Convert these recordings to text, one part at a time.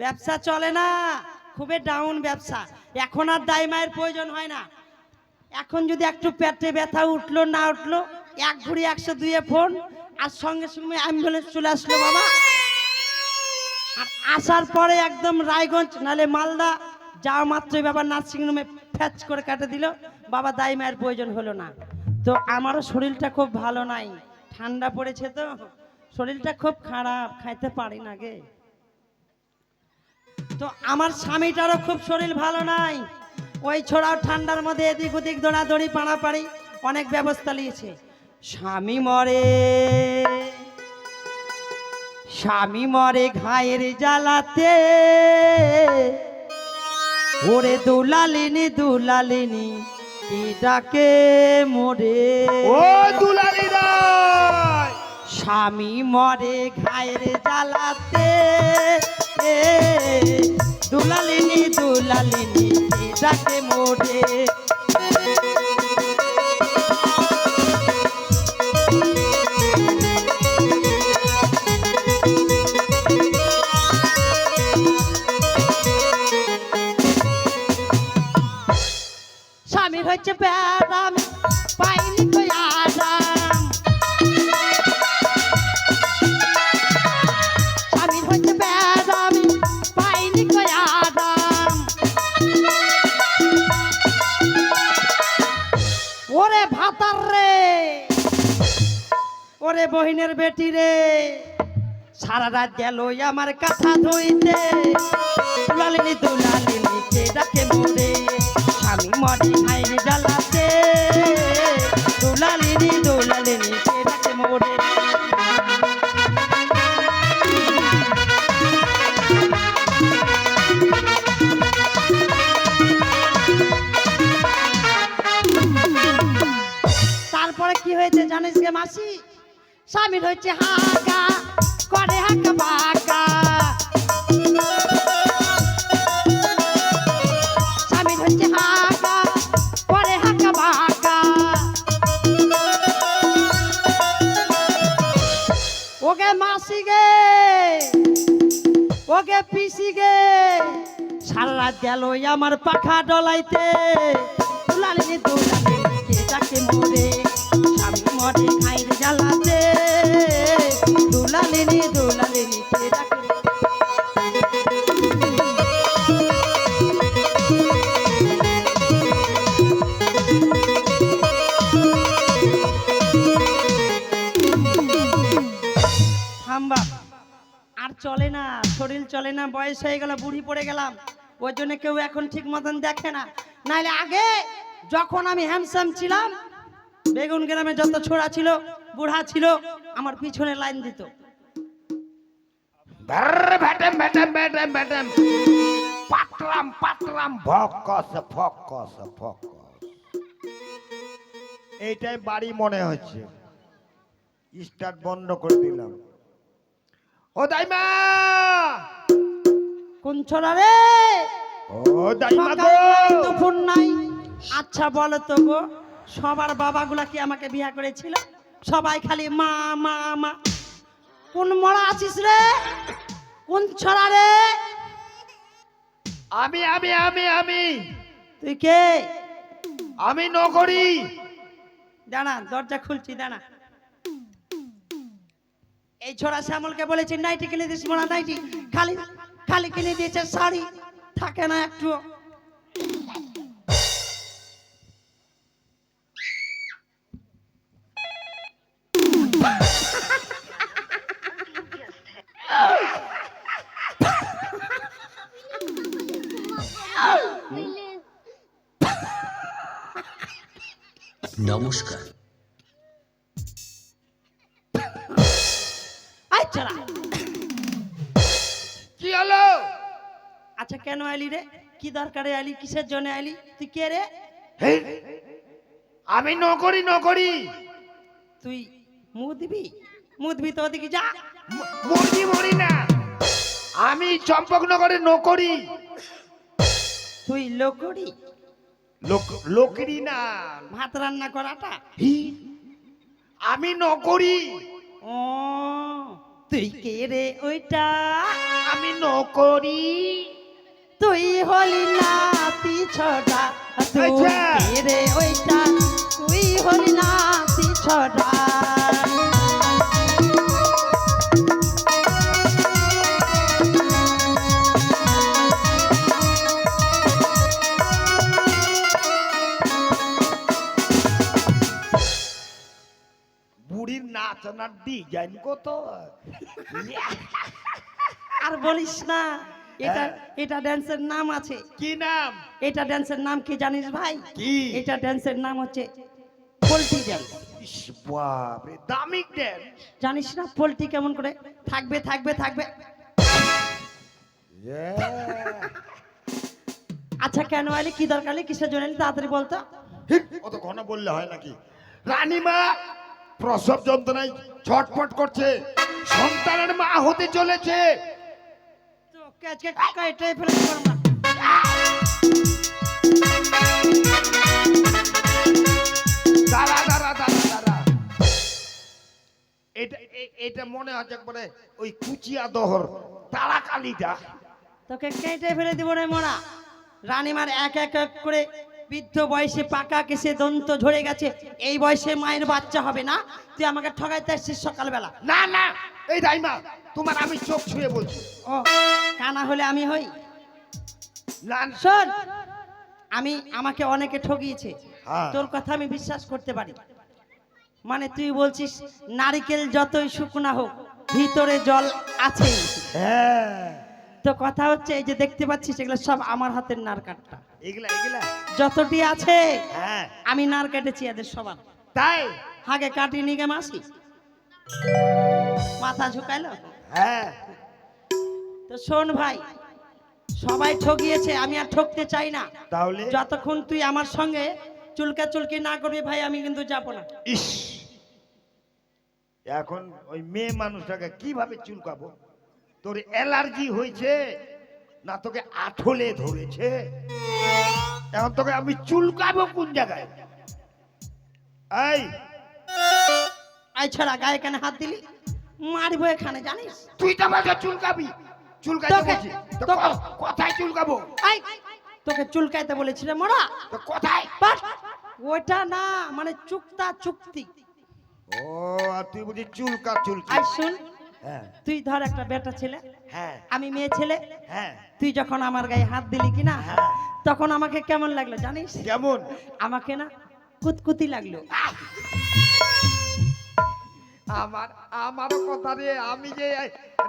ব্যবসা চলে না, খুবই ডাউন ব্যবসা। এখন আর দায় মায়ের প্রয়োজন হয় না। এখন যদি একটু পেটে ব্যথা উঠল, না উঠল, এক ঘুরি একশো দুয়ে ফোন, আর সঙ্গে সঙ্গে অ্যাম্বুলেন্স চলে আসলো বাবা। আর আসার পরে একদম রায়গঞ্জ নালে মালদা যাওয়া মাত্রই বাবা নার্সিংহোমে ফ্যাচ করে কাটে দিল। বাবা দাই মায়ের প্রয়োজন হলো না। তো আমারও শরীরটা খুব ভালো নাই। ঠান্ডা পড়েছে তো। শরীরটা খুব খারাপ, খাইতে পারি না গে। তো আমার স্বামীটারও খুব শরীর ভালো নাই। ওই ছোড়াও ঠান্ডার মধ্যে এদিক ওদিক দৌড়াদৌড়ি পাড়াপাড়ি অনেক ব্যবস্থা নিয়েছে। স্বামী মরে স্বামী মরে ঘায়ের জ্বালাতে। ওরে দুলালিনি দুলালিনি কি ডাকে মোরে? ও রায় স্বামী মরে ঘায়ের জ্বালাতে। এ, দুলালিনি দুলালিনি ডাকে মোরে স্বামীর হচ্ছে ওরে বহিনের বেটি রে, সারা রাত গেল আমার কাঁথা ধুইতে। দুলালিনি দুলালিনি কে ডাকে মোরে, স্বামী মরি স্বামীর হচ্ছে হাগা, করে হাঁকা বাঁকা স্বামীর হচ্ছে হাগা, করে হাঁকা বাঁকা ওকে মাসি গে ওকে পিসি গে, সারা রাত গেল আমার পাখা ডলাইতে। দুলালিনি দুলালিনি কে ডাকে মোরে। আর চলে না, শরীর চলে না, বয়স হয়ে গেল, বুড়ি পড়ে গেলাম। ওই জন্য কেউ এখন ঠিক মতন দেখে না। নাইলে আগে যখন আমি হ্যান্ডসাম ছিলাম বেগুন গ্রামে যত ছোড়া ছিল বুড়া ছিল আমার পিছনে লাইন দিত। ধর ভ্যাটাম ভ্যাটাম ভ্যাটাম ভ্যাটাম। পাতরাম পাতরাম ভকস ফকস ফকস এইটাই বাড়ি মনে হচ্ছে। স্টার্ট বন্ধ করে দিলাম। ও দাইমা! কোন ছোড়া রে? ও দাইমা গো! দুপুর নাই। আচ্ছা বলো তো গো। সবার বাবাগুলা কি আমাকে বিয়া করেছিল? সবাই খালি মা মা মা। কোন মরা আছিস রে? কোন ছড়া রে? আমি আমি আমি আমি। তুই কে? আমি নগরী। দাঁড়া দরজা খুলছি দাঁড়া। এই ছোড়া শ্যামলকে বলেছি নাইটি কিনে দিস মোড়া নাইটি। খালি খালি কিনে দিয়েছে শাড়ি। থাকে না একটু নমস্কার। কি হলো? আচ্ছা কেন আইলি রে? কি দরকারে আইলি? কিসের জন্য আইলি? তুই কে রে? আমি নগরী নগরী তুই মুখ দিবি মুখ দিবি তো ওদিকে যা। ম- মরি মরি না। আমি চম্পকনগরের নকরি। তুই লোকড়ি? লোক লোকরি না। ভাত রান্না করাটা? হি, আমি নকরি ও তুই কে রে ওইটা? আমি নকরি তুই হলি না পিছটা। তুই। কে রে ওইটা? তুই হলি না পিছটা। বুড়ির ডিজাইন কত? আর বলিস না এটা হ্যাঁ। এটা ড্যান্সের নাম আছে। কি নাম? এটা ড্যান্সের নাম কি জানিস ভাই? কি? এটা ড্যান্সের নাম হচ্ছে পোল্ট্রি ড্যান্স বাপরে দামিক দেন জানিস না পোল্ট্রি কেমন করে? থাকবে থাকবে থাকবে। আচ্ছা কেন আলি কি দরকার কিসের জন্য? তাড়াতাড়ি বলতো। অত ঘন বললে হয় নাকি? রানীমা প্রসব যন্ত্রণায় ছটফট করছে। সন্তানের মা হতে চলেছে। তোকে আজকে কেটে ফেলে দেবো। দাঁড়া দাঁড়া দাঁড়া দাঁড়া। এটা এটা মনে হচ্ছে একবারে ওই কুচিয়া দহর তারাকালিটা। তোকে কেটে ফেলে দিব রে মোরা। রানীমার এক এক এক করে বৃদ্ধ বয়সে পাকা কেসে দন্ত ঝরে গেছে এই বয়সে মায়ের বাচ্চা হবে না। তুই আমাকে ঠগাইতে আসছিস সকালবেলা। না না এই রাইমা তোমার আমি চোখ ছুঁয়ে বলছি। ও কানা হলে আমি হই? না শোন আমি আমাকে অনেকে ঠগিয়েছে। হ্যাঁ। তোর কথা আমি বিশ্বাস করতে পারি। মানে তুই বলছিস নারিকেল যতই শুকনা হোক ভিতরে জল আছে হ্যাঁ। তো কথা হচ্ছে এই যে দেখতে পাচ্ছিস এগুলো সব আমার হাতের নার কাটটা এগুলা এগুলা? যতটি আছে হ্যাঁ। আমি নার কেটেছি এদের সবার। তাই? হাগে কাটি নিগে মাসি। মাথা ঝুঁকাইলো? হ্যাঁ। তো শোন ভাই সবাই ঠকিয়েছে আমি আর ঠকতে চাই না। তাহলে? যতক্ষণ তুই আমার সঙ্গে চুলকা চুলকি না করবি ভাই আমি কিন্তু যাব না। ইস! এখন ওই মেয়ে মানুষটাকে কীভাবে চুলকাবো? তোর অ্যালার্জি হয়েছে? না তোকে আঠলে ধরেছে। এখন তোকে আমি চুলকাবো কোন জায়গায়? এই আই ছাড়া গায়ে কেন হাত দিলি? মারবো এখানে জানিস? তুই তো আমাকে চুলকাবি। চুলকাইতে তোকে- বলছি। কোথায় চুলকাবো? আই তোকে চুলকাইতে বলেছিলে মোরা। তো কোথায়? ওইটা না মানে চুক্তা চুক্তি। ও তুই বুঝি চুলকা চুলকি। আই শুন। তুই ধর একটা বেটা ছেলে। হ্যাঁ। আমি মেয়ে ছেলে। হ্যাঁ। তুই যখন আমার গায়ে হাত দিলি কি না হ্যাঁ। তখন আমাকে কেমন লাগল জানিস? কেমন? আমাকে না কুতকুতি লাগল। আমার আমারও কথা রে আমি যে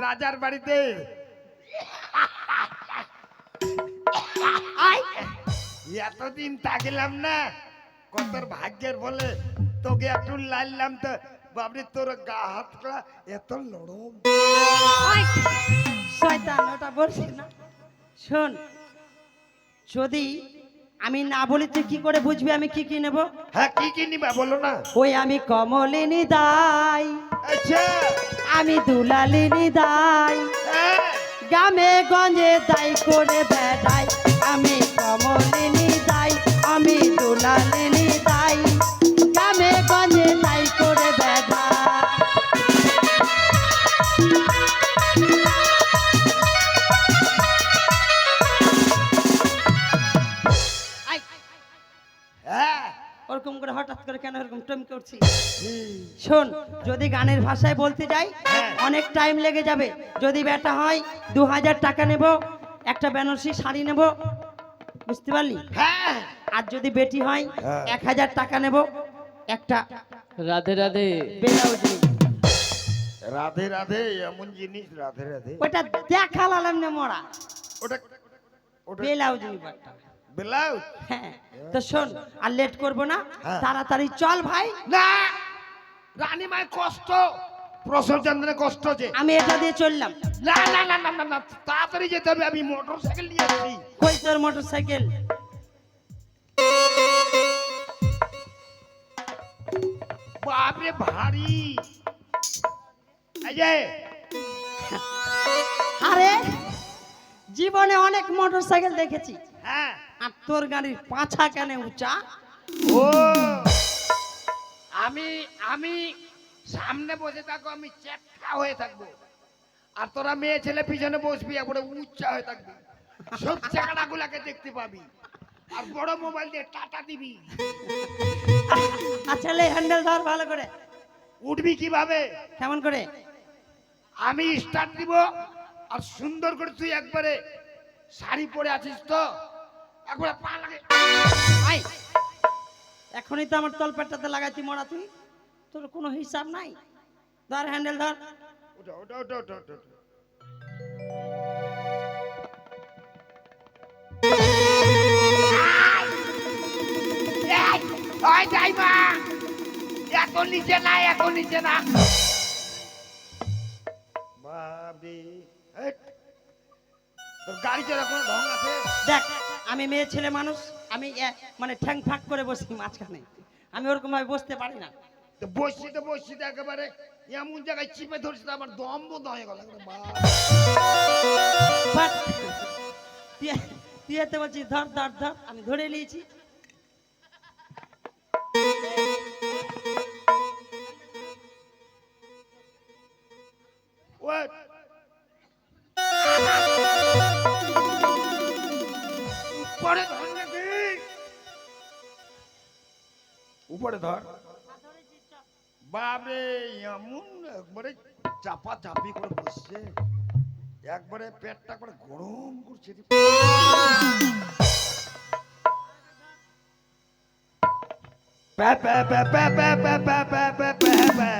রাজার বাড়িতে। এতদিন থাকলাম না কতর ভাগ্যের বলে তোকে একটু লাইলাম তো বাবরে তোর গা হাতটা এত নরম। শয়তান ওটা বলছি না। শোন যদি আমি না বলি তুই কি করে বুঝবি আমি কি কি নেব? হ্যাঁ কি কি নিবা বলো না। ওই আমি কমলিনী দাই আচ্ছা। আমি দুলালিনী দাই। হ্যাঁ। গ্রামে গঞ্জে দাই করে বেড়াই আমি কমলিনী দাই আমি দুলালিনী করে কেন এরকম টমকে উঠছি শোন যদি গানের ভাষায় বলতে যাই হ্যাঁ। অনেক টাইম লেগে যাবে। যদি বেটা হয় দু হাজার টাকা নেব একটা বেনারসি শাড়ি নেব। বুঝতে পারলি? হ্যাঁ। আর যদি বেটি হয় হ্যাঁ। এক হাজার টাকা নেব একটা রাধে রাধে। ব্লাউজ রাধে রাধে এমন জিনিস রাধে রাধে। ওটা দেখালাম না মোড়া ওটা ব্লাউজ নিব একটা। ব্লাউজ হ্যাঁ তো শোন আর লেট করব না। হ্যাঁ। তাড়াতাড়ি চল ভাই। না। রানীমায় কষ্ট। প্রসব কষ্ট যে। আমি এটা দিয়ে চললাম। না না না না না না তাড়াতাড়ি যেতে হবে। আমি মোটর সাইকেল নিয়ে আসছি। কই তোর মোটর সাইকেল বাপরে ভারী। এই যে। আরে জীবনে অনেক মোটর সাইকেল দেখেছি। হ্যাঁ। আর তোর গাড়ির পাছা কেন উঁচা? ও আমি আমি সামনে বসে থাকব আমি চেপটা হয়ে থাকব। আর তোরা মেয়ে ছেলে পিছনে বসবি একবারে উচ্চা হয়ে থাকবি। সব চাকাটা গুলাকে দেখতে পাবি। আর বড় মোবাইল দিয়ে টাটা দিবি। আচ্ছা লে হ্যান্ডেল ধর ভালো করে। উঠবি কীভাবে? কেমন করে? আমি স্টার্ট দিব আর সুন্দর করে তুই একবারে শাড়ি পরে আছিস তো? একবারে পা লাগে আই এখনই তো আমার তলপেটটাতে লাগাইছি মরা তুই। তোর কোনো হিসাব নাই? ধর হ্যান্ডেল ধর। ওটা ওটা ওটা ওটা ওটা ওটা। ওই যাইবা এত নিচে না এত নিচে না। তোর গাড়ি চলা কোনো ঢং আছে? দেখ আমি মেয়ে ছেলে মানুষ আমি মানে ঠ্যাং ফাঁক করে বসি মাঝখানে। আমি ওরকম ভাবে বসতে পারি না। তো বসছি তো বসছি তো একেবারে এমন জায়গায় চিপে ধরছি আমার দম বন্ধ হয়ে গেল তুই এতে বলছিস ধর ধর ধর আমি ধরে নিয়েছি। What? উপরে ধর বাবরে এমন একবারে চাপা চাপি করে বসছে একবারে পেটটা করে গরম করছে। প্যা প্যা প্যা প্যা প্যা প্যা প্যা প্যা প্যা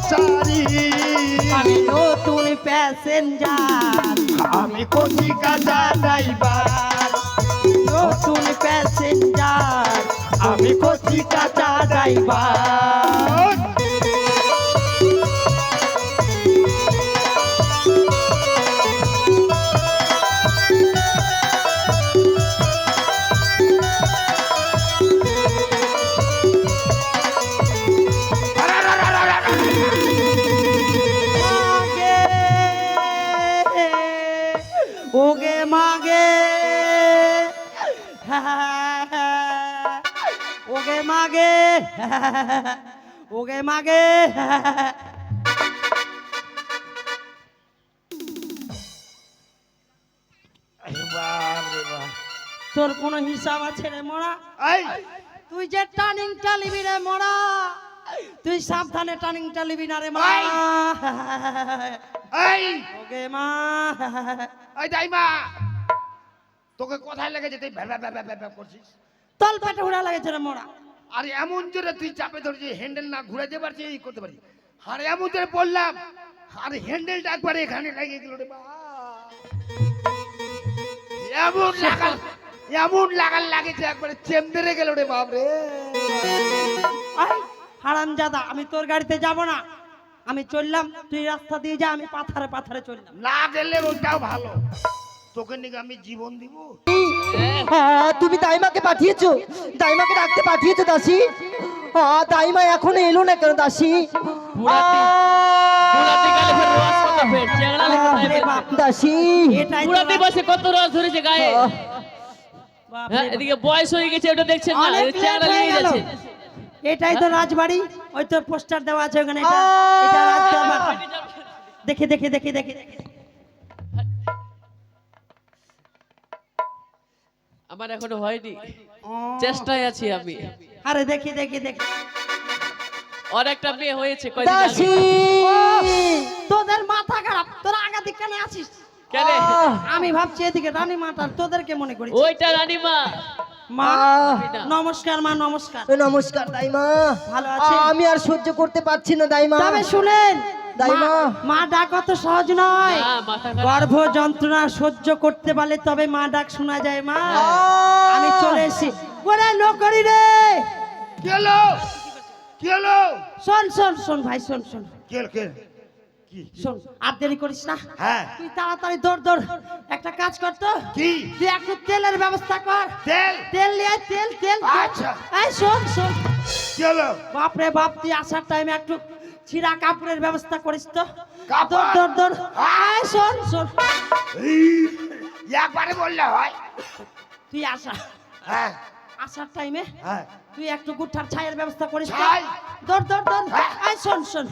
গোসারি আমি নতুন প্যাসেঞ্জার। আমি কচি কাজা ড্রাইভার। নতুন প্যাসেঞ্জার। আমি কচি কাজা ড্রাইভার। ওকে মাগে। ওকে মাগে। তোর কোন হিসাব আছে রে মরা? তুই যে টার্নিং টালিবি রে মরা তুই সাবধানে টার্নিং টালিবি না রে মা ওকে মা। ওই দাইমা তোকে কোথায় লেগে যেতে করছিস? তল পেটে উড়া লাগেছে রে মোড়া। আর এমন জোরে তুই চাপে ধরছি হ্যান্ডেল না ঘুরাতে পারছি এই করতে পারি। আর এমন জোরে বললাম আর হ্যান্ডেলটা একবার এখানে লেগে গেল রে এমন লাগাল এমন লাগাল লাগেছে একবারে চেমদেরে গেল রে বাপ রে। হারাম জাদা আমি তোর গাড়িতে যাব না। আমি চললাম তুই রাস্তা দিয়ে যা আমি পাথারে পাথারে চললাম। না গেলে ওটাও ভালো। তোকে নিকে আমি জীবন দিব? হ্যাঁ তুমি দাইমাকে পাঠিয়েছো। দাইমাকে ডাকতে পাঠিয়েছো দাসী। হ্যাঁ দাইমা এখনও এলো না কেন দাসী? কত? দাসী। বসে রস ধরেছে গায়ে? বাপরে হ্যাঁ। এদিকে বয়স হয়ে গেছে ওটা দেখছেন না। যাচ্ছে এটাই তো রাজবাড়ি ওই তো পোস্টার দেওয়া আছে ওখানে এটা এটা রাজদরবার দেখে দেখে দেখে দেখে দেখে। আমার এখনও হয়নি। চেষ্টায় আছি আমি। আরে দেখি দেখি দেখি। একটা মেয়ে হয়েছে তোদের মাথা খারাপ। তোরা আগা দিক কেন আছিস? কেন? আমি ভাবছি এদিকে রানী মাতার তোদেরকে মনে করি ওইটা রানীমা। মা নমস্কার মা নমস্কার। নমস্কার দাইমা। ভালো আছেন? আমি আর সহ্য করতে পারছি না দাইমা। তবে শুনেন মা- মা ডাক অত সহজ নয়। গর্ভ যন্ত্রণা সহ্য করতে পারলে তবে মা ডাক শোনা যায় মা। আমি চলে এসেছি। ওরে লোকরি রে! কি হলো শোন শোন শোন ভাই শোন শোন। কি হলো শোন আর দেরি করিস না। হ্যাঁ। তুই তাড়াতাড়ি দৌড় দৌড়। একটা কাজ কর তো। কি? তুই একটু তেলের ব্যবস্থা কর। তেল? তেল নিয়ে তেল তেল। আচ্ছা। এই শোন শোন। বাপ রে বাপ তুই আসার টাইমে একটু ছিঁড়া কাপড়ের ব্যবস্থা করিস তো। দৌড় দৌড় শোন শোন। একবারে বললে হয়। তুই আসা। হ্যাঁ। আসার টাইমে হ্যাঁ। তুই একটু গুঠার ছাইয়ের ব্যবস্থা করিস? দৌড় দৌড় দৌড় হ্যাঁ। এই শোন শোন।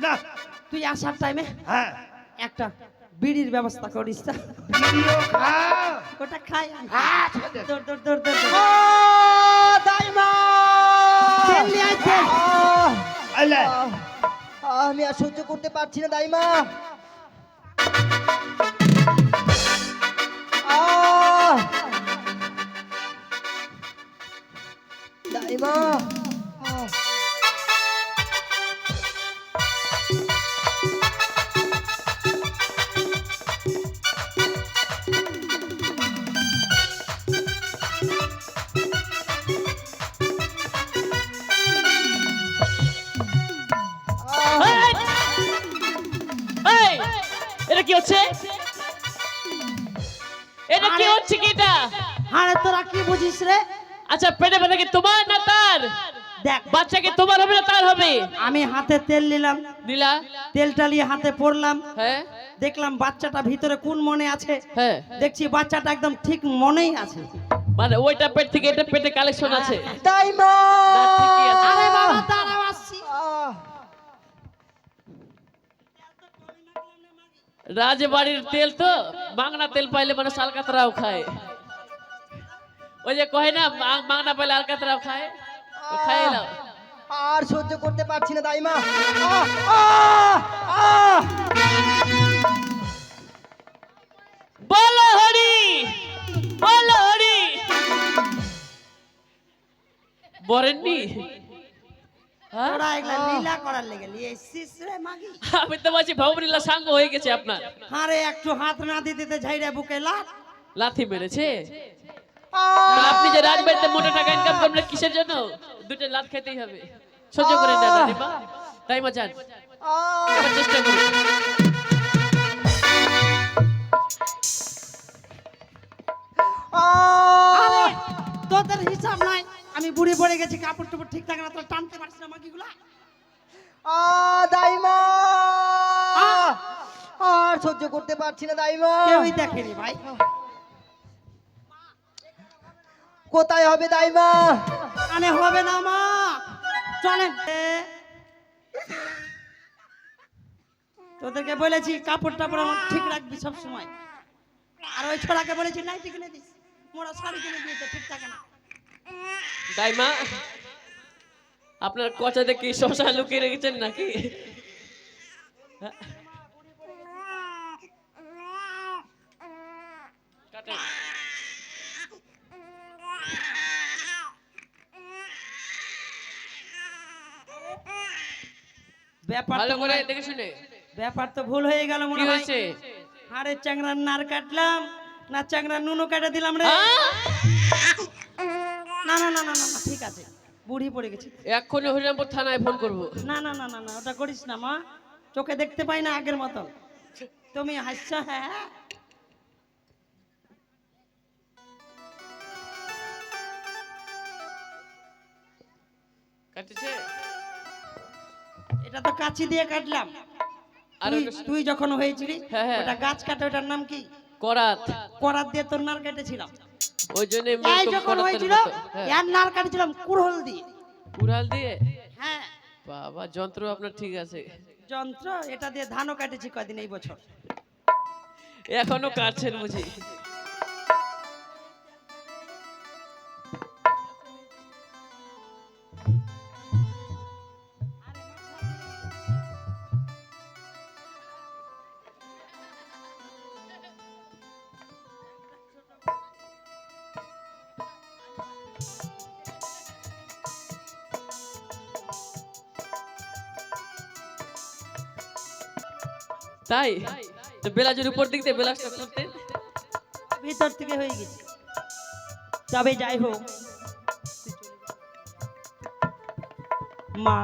না। তুই আসার টাইমে হ্যাঁ। একটা বিড়ির ব্যবস্থা করিস তো। ওটা খাই। হ্যাঁ ঠিক আছে। আমি আর সহ্য করতে পারছি না দাইমা! দাইমা। এটা কি হচ্ছে? এটা কি হচ্ছে কি এটা? আরে তোরা কি বুঝিস রে? আচ্ছা পেটে ব্যথা কি তোমার না তার? দেখ। বাচ্চাকে তোমার হবে না তার হবে? আমি হাতে তেল নিলাম। নীলা? তেলটা নিয়ে হাতে পড়লাম। হ্যাঁ। দেখলাম বাচ্চাটা ভিতরে কোন মনে আছে? হ্যাঁ। দেখছি বাচ্চাটা একদম ঠিক মনেই আছে। মানে ওইটা পেট থেকে এটা পেটে কালেকশন আছে। ঠিকই আছে। আরে বাবা দাঁড়াও রাজবাড়ির তেল তো বাংলা তেল পাইলে মানে আলকাতরাও খায় ওই যে কহে না মাংনা পাইলে আলকাতরাও খায় তো খাইয়ে নাও আর সহ্য করতে পারছি না দাইমা! বলো হরি বলো হরি বরেননি? তোরা এগুলা লীলা করার লেগে মাগি। আমি তো বলছি সাঙ্গ হয়ে গেছে আপনার। আরে একটু হাত না দিতে দিতে ঝাইরে বুকে লাত লাথি মেরেছে? আপনি যে রাজবাড়িতে মোটা টাকা ইনকাম করবেন কিসের জন্য? দুটো লাত খেতেই হবে। সহ্য করে না দিবা তাই চেষ্টা করুন। তোদের হিসাব নাই আমি বুড়ি পড়ে গেছি কাপড় টুপড় ঠিক থাকে না তোরা টানতে পারছিস দাইমা! আর সহ্য করতে পারছি না দাইমা! কেউই দেখেনি ভাই। কোথায় হবে দাইমা? কানে হবে না মা! চলেন। তোদেরকে বলেছি কাপড় টাপড় আমার ঠিক রাখবি সব সময় আর ওই ছোড়াকে বলেছি নাইটি কিনে দিস। মোরা শাড়ি কিনে দিয়েছে ঠিক থাকে না। দাইমা! আপনার কচাতে কি শশা লুকিয়ে রেখেছেন নাকি? ব্যাপার ভালো তো করে দেখে শুনে। ব্যাপার তো ভুল হয়ে গেল মনে হয়। হয়েছে? আরে চ্যাংড়ার নার কাটলাম না চ্যাংড়ার নুনো কেটে দিলাম রে। না না না না না, ঠিক আছে। বুড়ি পড়ে গেছি। এক্ষুনি হরিরামপুর থানায় ফোন করব। না না না না না ওটা করিস না মা। চোখে দেখতে পাই না আগের মতন। তুমি হাসছো হ্যাঁ কাটেছে? এটা তো কাচি দিয়ে কাটলাম। আর তুই- যখন হয়েছিলি হ্যাঁ, হ্যাঁ। ওটা গাছ কাটে ওটার নাম কি? করাত। করাত দিয়ে তোর নার কেটেছিলাম। ওই জন্য এই যখন হয়েছিল এর নার কাটেছিলাম কুড়াল দিয়ে। কুড়াল দিয়ে? হ্যাঁ। বাবা যন্ত্র আপনার ঠিক আছে? যন্ত্র এটা দিয়ে ধানও কাটেছি কদিন এই বছর। এখনও কাটছেন বুঝি। তাই? তো বেলা বেলাজের উপর দিক দিয়ে বেলাসটা করতে? ভিতর থেকে হয়ে গেছে। তবে যাই হোক, মা